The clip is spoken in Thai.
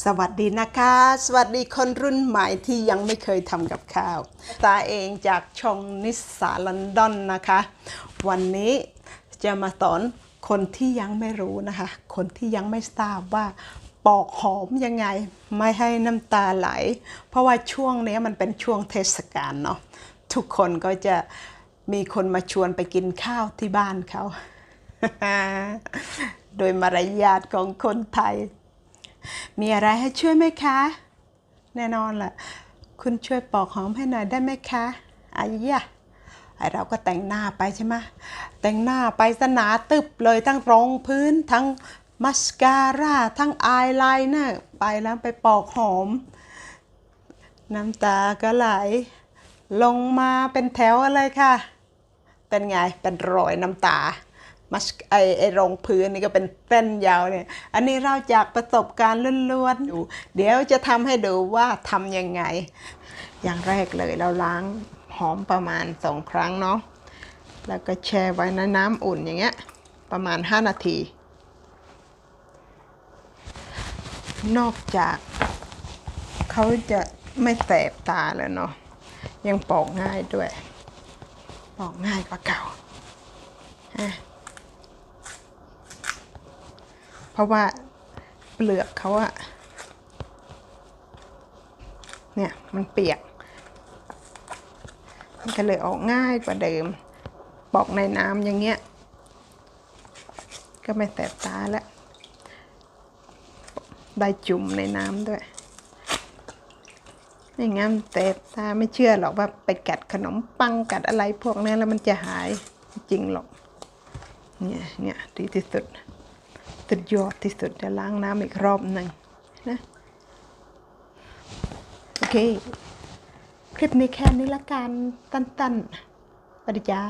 สวัสดีนะคะ สวัสดีคนรุ่นใหม่ที่ยังไม่เคยทำกับข้าว ตาเองจากช่องนิสสาลอนดอนนะคะ วันนี้จะมาสอนคนที่ยังไม่รู้นะคะ คนที่ยังไม่ทราบว่าปอกหอมยังไงไม่ให้น้ำตาไหล เพราะว่าช่วงนี้มันเป็นช่วงเทศกาลเนาะทุกคนก็จะมีคนมาชวนไปกินข้าวที่บ้านเขา โดยมารยาทของคนไทย มีอะไรให้ช่วยไหมคะ แน่นอนแหละคุณช่วยปอกหอมให้หน่อยได้ไหมคะอายะไอเราก็แต่งหน้าไปใช่ไหมแต่งหน้าไปสนาตึบเลยทั้งรองพื้นทั้งมัสการ่าทั้งอายไลเนอร์ไปแล้วไปปอกหอม น้ำตาก็ไหล ลงมาเป็นแถวเลยค่ะ เป็นไงเป็นรอยน้ำตา มัสไอไอรองพื้นนี่ก็เป็นเส้นยาวเนี่ย อันนี้เราจากประสบการณ์ล้วนๆดูเดี๋ยวจะทำให้ดูว่าทำยังไง อย่างแรกเลยเราล้างหอมประมาณสองครั้งเนาะ แล้วก็แช่ไว้ในน้ำอุ่นอย่างเงี้ย ประมาณ 5 นาที นอกจากเขาจะไม่แสบตาแล้วเนาะ ยังปอกง่ายด้วย ปอกง่ายกว่าเก่าอะ เพราะว่าเปลือกเขาอะเนี่ยมันเปียก มันก็เลยออกง่ายกว่าเดิม ปอกในน้ำอย่างเงี้ย ก็ไม่แสบตาแล้ว ได้จุ่มในน้ำด้วยไม่งั้นแต่ตาไม่เชื่อหรอกว่าไปกัดขนมปังกัดอะไรพวกนั้นแล้วมันจะหายจริงหรอก เนี่ยเนี่ยดีที่สุด สุดยอดที่สุดจะล้างน้ำอีกรอบหนึ่งนะ โอเค คลิปนี้แค่นี้ละกัน ตันๆปริจา